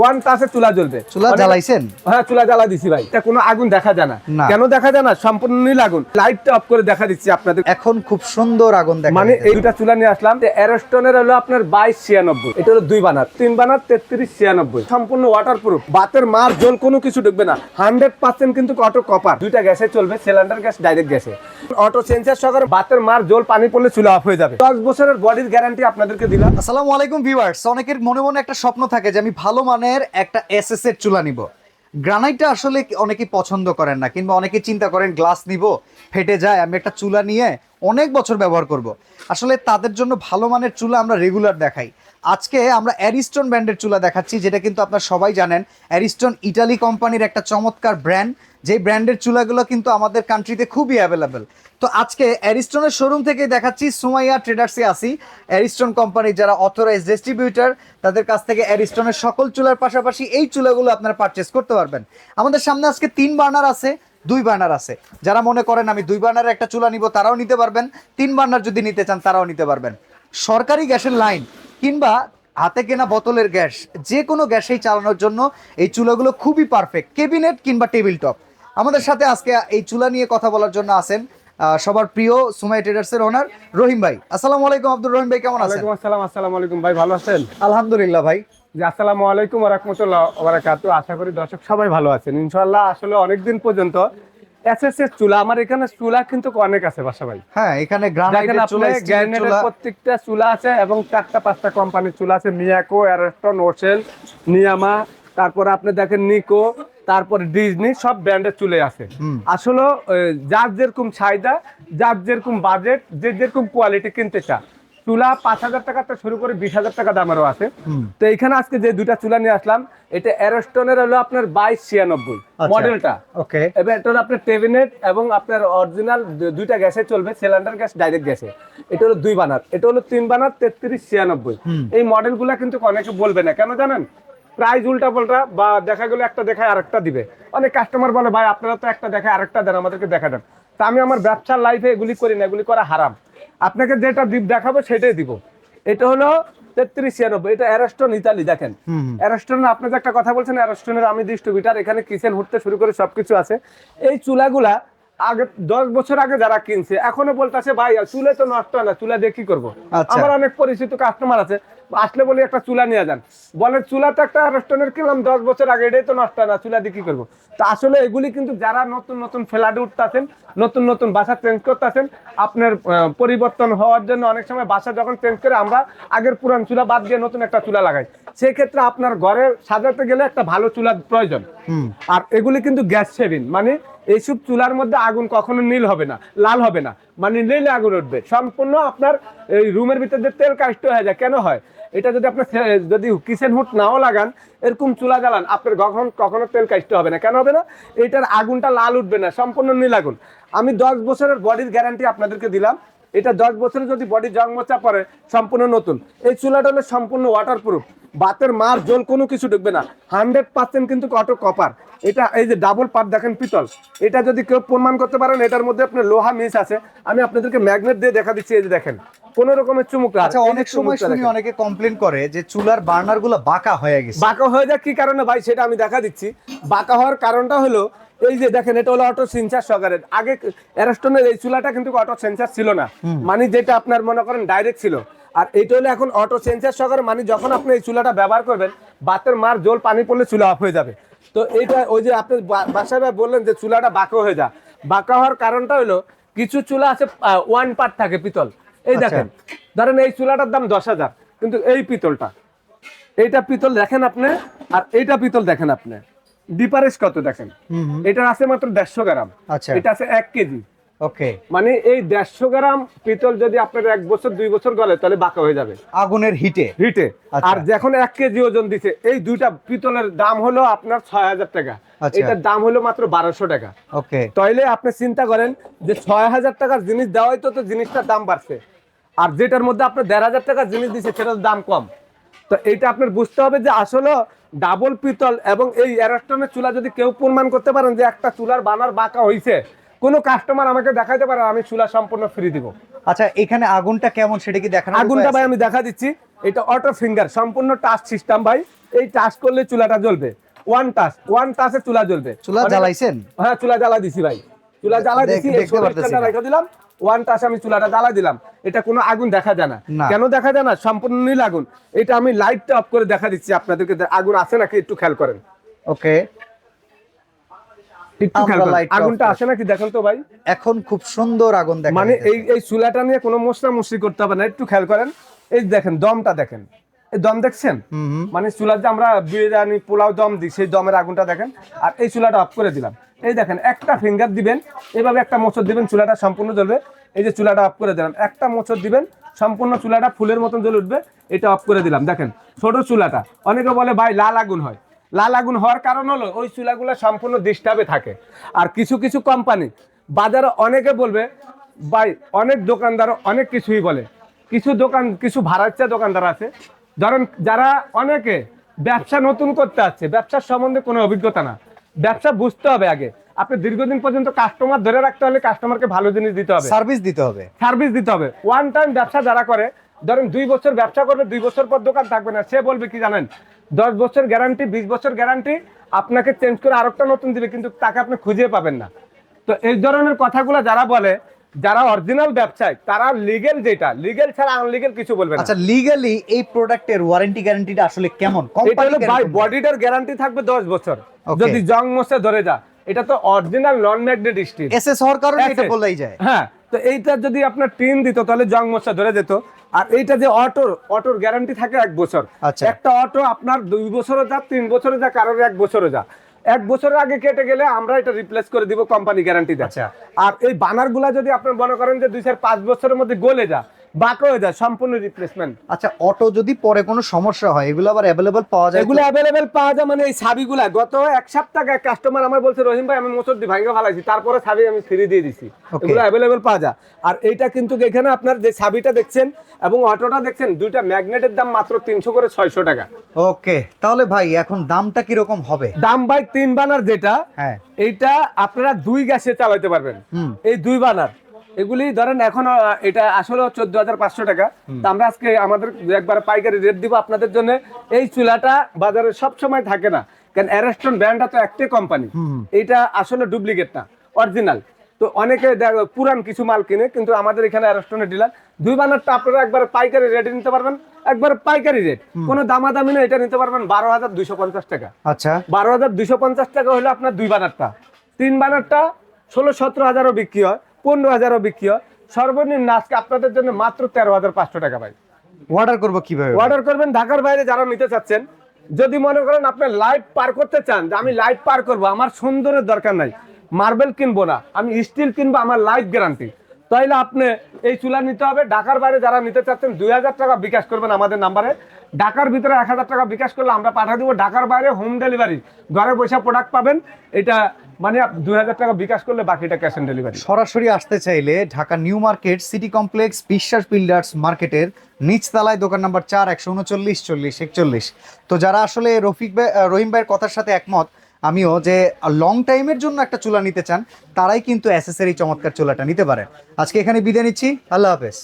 One টাচে চুলা জ্বলবে। চুলা জ্বালাইছেন? হ্যাঁ চুলা জ্বালা দিছি ভাই। এটা কোনো আগুন দেখা যায় না। না। কেন দেখা যায় না? সম্পূর্ণ নীল আগুন। লাইটটা অফ করে দেখা দিচ্ছি আপনাদের। এখন খুব সুন্দর আগুন দেখা মানে এই দুটা চুলা নিয়ে আসলাম। অ্যারোস্টনের হলো আপনার বাইশ ছিয়ানব্বই। এটা হলো দুই বানার। তিন বানার তেত্রিশ ছিয়ানব্বই। সম্পূর্ণ ওয়াটার প্রুফ বাতের মার জল কোনো কিছু ঢুকবে না। হান্ড্রেড পার্সেন্ট কিন্তু অটো কপার দুইটা গ্যাসে চলবে সিলিন্ডার গ্যাস ডাইরেক্ট গ্যাসে। অটো সেন্সার সহকারে বাতের মার জল পানি পড়লে চুলা অফ হয়ে যাবে। দশ বছরের বডির গ্যারান্টি আপনাদেরকে দিলাম। আসসালামু আলাইকুম ভিউয়ার্স অনেকের মনে মনে একটা স্বপ্ন থাকে যে আমি ভালো মানের একটা এসএস এর চুলা নিব। গ্রানাইটটা আসলে অনেকে পছন্দ করেন না, কিংবা অনেকে চিন্তা করেন গ্লাস নিব, ফেটে যায়, আমি একটা চুলা নিয়ে অনেক বছর ব্যবহার করব। আসলে তাদের জন্য ভালো মানের চুলা আমরা রেগুলার দেখাই। আজকে আমরা অ্যারিস্টন ব্র্যান্ডের চুলা দেখাচ্ছি, যেটা কিন্তু আপনারা সবাই জানেন। অ্যারিস্টন ইটালি কোম্পানির একটা চমৎকার ব্র্যান্ড যে ব্র্যান্ডের চুলাগুলো কিন্তু আমাদের কান্ট্রিতে খুবই অ্যাভেলেবেল তো আজকে অ্যারিস্টনের শোরুম থেকে দেখাচ্ছি, সুমাইয়া ট্রেডার্সে আসি অ্যারিস্টন কোম্পানির যারা অথরাইজ ডিস্ট্রিবিউটর তাদের কাছ থেকে অ্যারিস্টনের সকল চুলার পাশাপাশি এই চুলাগুলো আপনারা পারচেস করতে পারবেন। আমাদের সামনে আজকে তিন বার্নার আছে, দুই বার্নার আছে। যারা মনে করেন আমি দুই বার্নারের একটা চুলা নিব, তারাও নিতে পারবেন। তিন বার্নার যদি নিতে চান, তারাও নিতে পারবেন। সরকারি গ্যাসের লাইন কিংবা হাতে কেনা বোতলের গ্যাস যে কোনো গ্যাসেই চালানোর জন্য এই চুলাগুলো খুবই পারফেক্ট কেবিনেট কিংবা টেবিল টপ। আমাদের সাথে আজকে এই চুলা নিয়ে কথা বলার জন্য আছেন আহ, সবার প্রিয় সুমাই ট্রেডার্সের ওনার রহিম ভাই। আসসালামু আলাইকুম আব্দুর রহিম ভাই কেমন আছেন? আসসালাম আসসালামু আলাইকুম ভাই ভালো আছেন? আলহামদুলিল্লাহ ভাই। জি আসসালামু আলাইকুম ওয়া রাহমাতুল্লাহ ওয়া বারাকাতু আশা করি দর্শক সবাই ভালো আছেন। ইনশাআল্লাহ আসলে অনেকদিন পর্যন্ত এসএসএস চুলা আমার এখানে চুলা কিন্তু অনেক আছে বাসা ভাই। হ্যাঁ এখানে গ্রানাইটের আপনি চুলা স্টিলের প্রত্যেকটা চুলা আছে এবং চারটা পাঁচটা কোম্পানির চুলা আছে মিয়াকো অ্যারস্টন ওশেল নিয়ামা তারপরে আপনি দেখেন নিকো তারপর ডিজনি সব ব্র্যান্ডের চুলে আছে। আসলে যার যেরকম চাহিদা যার যেরকম বাজেট যে যেরকম কোয়ালিটি কিনতে চা চুলা পাঁচ হাজার টাকা থেকে শুরু করে বিশ হাজার টাকা দামেরও আছে। তো এখানে আজকে যে দুইটা চুলা নিয়ে আসলাম এটা অ্যারস্টনের হলো আপনার বাইশ ছিয়ানব্বই আচ্ছা। মডেলটা। ওকে। এবার এটা হলো আপনার টেবিনেট এবং আপনার অরিজিনাল দুইটা গ্যাসে চলবে সিলিন্ডার গ্যাস ডাইরেক্ট গ্যাসে। এটা হলো দুই বানার। এটা হলো তিন বানার তেত্রিশ ছিয়ানব্বই। এই মডেলগুলো কিন্তু অনেকে বলবে না। কেন জানেন? প্রাইস উল্টা পাল্টা বা দেখা গেলো একটা দেখায় আরেকটা দিবে। অনেক কাস্টমার বলে ভাই আপনারা তো একটা দেখায় আরেকটা দেন আমাদেরকে দেখা দেন। তা আমি আমার ব্যবসার লাইফে এগুলি করি না এগুলি করা হারাম। আপনাকে যেটা দ্বীপ দেখাবো সেটাই দিব। এটা হলো তেত্রিশ ছিয়ানব্বই এটা অ্যারাস্টন ইতালি দেখেন। অ্যারাস্টন। আপনি যে একটা কথা বলছেন অ্যারাস্টনের আমি ডিস্ট্রিবিউটার এখানে কিচেন হুটতে শুরু করে সবকিছু আছে। এই চুলাগুলা আগে দশ বছর আগে যারা কিনছে এখনও বলতেছে ভাই চুলে তো নষ্ট হয় না চুলা দিয়ে কি করব? আচ্ছা। আমার অনেক পরিচিত কাস্টমার আছে। আসলে বলি একটা চুলা নিয়ে যান। বলে চুলা তো একটা রেস্টুরেন্টের কিনলাম দশ বছর আগে এটাই তো নষ্ট না চুলা দিয়ে কি করব? তো আসলে এগুলি কিন্তু যারা নতুন নতুন ফ্ল্যাটে উঠতেছেন নতুন নতুন বাসা চেঞ্জ করতেছেন আপনার পরিবর্তন হওয়ার জন্য অনেক সময় বাসা যখন চেঞ্জ করে আমরা আগের পুরান চুলা বাদ দিয়ে নতুন একটা চুলা লাগাই। সেক্ষেত্রে আপনার ঘরে সাজাতে গেলে একটা ভালো চুলার প্রয়োজন। আর এগুলি কিন্তু গ্যাস সেভিং মানে এইসব চুলার মধ্যে আগুন কখনো নীল হবে না লাল হবে না মানে নীলে আগুন উঠবে। সম্পূর্ণ আপনার এই রুমের ভিতরে তেল কাষ্ট হয়ে যায়। কেন হয়? এটা যদি আপনার যদি কিচেন হুট নাও লাগান, এরকম চুলা জ্বালান, আপনার কখন কখনো তেল কাষ্ট হবে না। কেন হবে না? এটার আগুনটা লাল উঠবে না, সম্পূর্ণ নীল আগুন। আমি দশ বছরের বডির গ্যারান্টি আপনাদেরকে দিলাম। এটা দশ বছরে যদি বডি জং মোচা পড়ে, সম্পূর্ণ নতুন। এই চুলাটা হলো সম্পূর্ণ ওয়াটার প্রুফ বাতের মার জল কোনো কিছু ঢুকবে না। হান্ড্রেড পার্সেন্ট কিন্তু অটো কপার এটা এই যে ডাবল পার্ট দেখেন পিতল। এটা যদি কেউ প্রমাণ করতে পারেন, এটার মধ্যে আপনার লোহা মিস আছে। আমি আপনাদেরকে ম্যাগনেট দিয়ে দেখা দিচ্ছি, এই যে দেখেন। কোন রকমের চুমুক আচ্ছা অনেক সময় শুনি অনেকে কমপ্লেন করে যে চুলার বার্নারগুলো বাঁকা হয়ে গেছে। বাঁকা হয়ে যায় কি কারণে ভাই সেটা আমি দেখা দিচ্ছি। বাঁকা হওয়ার কারণটা হলো এই যে দেখেন এটা হলো অটো সেন্সার সহকারে। আগে অ্যারস্টনের এই চুলাটা কিন্তু অটো সেন্সার ছিল না। মানে যেটা আপনার মনে করেন ডাইরেক্ট ছিল। আর এটা হলো এখন অটো সেন্সার সহকারে মানে যখন আপনি এই চুলাটা ব্যবহার করবেন বাতের মার জল পানি পড়লে চুলা অফ হয়ে যাবে। তো এইটা ওই যে আপনি বাসায় বললেন যে চুলাটা বাঁকা হয়ে যায় বাঁকা হওয়ার কারণটা হলো কিছু চুলা আছে ওয়ান পার্ট থাকে পিতল। এই আচ্ছা। দেখেন ধরেন এই চুলাটার দাম দশ হাজার কিন্তু এই পিতলটা এইটা পিতল দেখেন আপনি আর এইটা পিতল দেখেন আপনি। ডিফারেন্স কত দেখেন। এটা আছে মাত্র দেড়শো গ্রাম আচ্ছা। এটা আছে এক কেজি। ওকে। মানে এই দেড়শো গ্রাম পিতল যদি আপনার এক বছর দুই বছর গলে তাহলে বাঁকা হয়ে যাবে। আগুনের হিটে। হিটে। আচ্ছা। আর যখন এক কেজি ওজন দিছে এই দুইটা পিতলের দাম হলো আপনার ছয় হাজার টাকা। আচ্ছা। এটার দাম হলো মাত্র বারোশো টাকা। ওকে। তাইলে আপনি চিন্তা করেন যে ছয় হাজার টাকার জিনিস দেওয়াই তো তো জিনিসটার দাম বাড়ছে। আর যেটার মধ্যে আপনি দেড় হাজার টাকার জিনিস দিচ্ছে সেটার দাম কম। তো এটা আপনার বুঝতে হবে যে আসলে ডাবল পিতল এবং এই অ্যারাস্টনের চুলা যদি কেউ প্রমাণ করতে পারেন যে একটা চুলার বানার বাঁকা হইছে কোনো কাস্টমার আমাকে দেখাইতে পারে আমি চুলা সম্পূর্ণ ফ্রি দিব। আচ্ছা এখানে আগুনটা কেমন সেটা কি দেখানো আগুনটা ভাই আমি দেখা দিচ্ছি। এটা অটো ফিঙ্গার সম্পূর্ণ টাচ সিস্টেম ভাই। এই টাচ করলে চুলাটা জ্বলবে। ওয়ান টাচ ওয়ান টাচে চুলা জ্বলবে। চুলা অনেক- জ্বালাইছেন? হ্যাঁ চুলা জ্বালা দিছি ভাই। চুলা জ্বালা দিছি দেখতে দিলাম। ওয়ান টাচ আমি চুলাটা জ্বালা দিলাম এটা কোনো আগুন দেখা যায় না। কেন দেখা যায় না? সম্পূর্ণ নীল আগুন এটা আমি লাইটটা অফ করে দেখা দিচ্ছি আপনাদেরকে আগুন আছে নাকি একটু খেয়াল করেন। ওকে। আগুনটা। আসে নাকি দেখেন তো ভাই? এখন খুব সুন্দর আগুন মানে এই এই চুলাটা নিয়ে কোনো মশলা মুসরি করতে হবে না একটু খেয়াল করেন। এই দেখেন দমটা দেখেন। এই দম দেখছেন। মানে চুলার যে আমরা বিরিয়ানি পোলাও দম দিই সেই দমের আগুনটা দেখেন। আর এই চুলাটা অফ করে দিলাম। এই দেখেন, একটা ফিঙ্গার দিবেন, এভাবে একটা মোচর দিবেন, চুলাটা সম্পূর্ণ জ্বলবে। এই যে চুলাটা অফ করে দিলাম, একটা মোচর দিবেন, সম্পূর্ণ চুলাটা ফুলের মতন জ্বলে উঠবে, এটা অফ করে দিলাম। দেখেন, ছোট চুলাটা, অনেকে বলে, ভাই, লাল আগুন হয়। লাল আগুন হওয়ার কারণ হলো, ওই চুলাগুলো সম্পূর্ণ ডিস্টার্বে থাকে। আর কিছু কিছু কোম্পানি বাজারে অনেকে বলবে, ভাই, অনেক দোকানদার অনেক কিছুই বলে। কিছু দোকান, কিছু ভাড়াচ্চা দোকানদার আছে, ধরেন যারা অনেকে ব্যবসা নতুন করতে আসছে, ব্যবসার সম্বন্ধে কোনো অভিজ্ঞতা না। ব্যবসা বুঝতে হবে আগে। আপনি দীর্ঘদিন পর্যন্ত কাস্টমার ধরে রাখতে হলে কাস্টমারকে ভালো জিনিস দিতে হবে। সার্ভিস দিতে হবে। সার্ভিস দিতে হবে। ওয়ান টাইম ব্যবসা যারা করে ধরেন দুই বছর ব্যবসা করবে দুই বছর পর দোকান থাকবে না সে বলবে কি জানেন? দশ বছর গ্যারান্টি বিশ বছর গ্যারান্টি আপনাকে চেঞ্জ করে আরেকটা নতুন দিবে কিন্তু তাকে আপনি খুঁজে পাবেন না। তো এই ধরনের কথাগুলো যারা বলে যারা অরিজিনাল ব্যবসায় তারা লিগেল যেটা লিগেল ছাড়া আনলিগেল কিছু বলবে না। আচ্ছা লিগালি এই প্রোডাক্টের ওয়ারেন্টি গ্যারান্টিটা আসলে কেমন? কোম্পানি ভাই বডিটার গ্যারান্টি থাকবে দশ বছর। যদি জং মশে ধরে যা এটা তো original non magnet steel SS হওয়ার কারণে এটা বলাই যায়। হ্যাঁ তো এইটা যদি আপনার টিন দিত তাহলে জং মশা ধরে যেত। আর এইটা যে অটোর অটোর গ্যারান্টি থাকে এক বছর। আচ্ছা। একটা অটো আপনার দুই বছরও যা তিন বছরে যা কারোর এক বছরে যা। এক বছরের আগে কেটে গেলে আমরা এটা রিপ্লেস করে দিব কোম্পানি গ্যারান্টি দেয় আচ্ছা। আর এই বানারগুলা যদি আপনার মনে করেন যে দুই চার পাঁচ বছরের মধ্যে গলে যা বাঁকা হয়ে যায় সম্পূর্ণ রিপ্লেসমেন্ট আচ্ছা অটো যদি পরে কোনো সমস্যা হয় এগুলো আবার অ্যাভেলেবল পাওয়া যায় এগুলো অ্যাভেলেবেল পাওয়া যায় মানে এই ছাবিগুলা। গত এক সপ্তাহ আগে কাস্টমার আমার বলছে রহিম ভাই আমি মোচর দি ভাঙ্গা ফালাইছি। তারপরে ছাবি আমি ফ্রি দিয়ে দিছি। এগুলো অ্যাভেলেবেল পাওয়া যায়। আর এইটা কিন্তু এখানে আপনার যে ছাবিটা দেখছেন এবং অটোটা দেখছেন দুইটা ম্যাগনেটের দাম মাত্র তিনশো করে ছয়শো টাকা। ওকে তাহলে ভাই এখন দামটা কি রকম হবে? দাম ভাই তিন বানার যেটা হ্যাঁ। এইটা আপনারা দুই গ্যাসে চালাতে পারবেন। হুম। এই দুই বানার। এগুলি ধরেন এখন এটা আসলে চোদ্দ হাজার পাঁচশো টাকা। তা আমরা আজকে আমাদের একবার পাইকারি রেট দিব আপনাদের জন্য। এই চুলাটা বাজারে সব সময় থাকে না। কারণ অ্যারেস্টন ব্র্যান্ডটা তো একটাই কোম্পানি এইটা আসলে ডুপ্লিকেট না অরিজিনাল তো অনেকে দেখ- পুরান কিছু মাল কিনে কিন্তু আমাদের এখানে অ্যারেস্টনের ডিলার দুই বানারটা আপনারা একবার পাইকারি রেটে নিতে পারবেন। একবার পাইকারি রেট কোনো দামাদামি না এটা নিতে পারবেন বারো হাজার দুইশো পঞ্চাশ টাকা। আচ্ছা। বারো হাজার দুশো পঞ্চাশ টাকা হলো আপনার দুই বানারটা। তিন বানারটা ষোলো সতেরো হাজারও বিক্রি হয়। পনেরো হাজারও বিক্রি হয়। সর্বনিম্ন আজকে আপনাদের জন্য মাত্র তেরো হাজার পাঁচশো টাকা ভাই। অর্ডার করব কীভাবে অর্ডার করবেন ঢাকার বাইরে যারা নিতে চাচ্ছেন। যদি মনে করেন আপনি লাইভ পার করতে চান যে আমি লাইভ পার করব আমার সুন্দরের দরকার নাই। মার্বেল কিনবো না আমি স্টিল কিনবো আমার লাইভ গ্যারান্টি তাইলে আপনি এই চুলা নিতে হবে। ঢাকার বাইরে যারা নিতে চাচ্ছেন দুই হাজার টাকা বিকাশ করবেন আমাদের নাম্বারে ঢাকার ভিতরে এক হাজার টাকা বিকাশ করলে আমরা পাঠিয়ে দেবো। ঢাকার বাইরে হোম ডেলিভারি ঘরে বসে প্রোডাক্ট পাবেন। এটা মানে দুই হাজার টাকা বিকাশ করলে বাকিটা ক্যাশ অন ডেলিভারি সরাসরি আসতে চাইলে Dhaka New Market, city complex, Biswas builders মার্কেটের নিচতলায় দোকান নাম্বার চার, একশো উনচল্লিশ, চল্লিশ, একচল্লিশ। তো যারা আসলে রফিক ভাই রহিম ভাইয়ের কথার সাথে একমত, আমিও যে লং টাইমের জন্য একটা চুলা নিতে চান, তারাই কিন্তু অ্যাসেসারি চমৎকার চুলাটা নিতে পারে। আজকে এখানে বিদায় নিচ্ছি। আল্লাহ হাফেজ।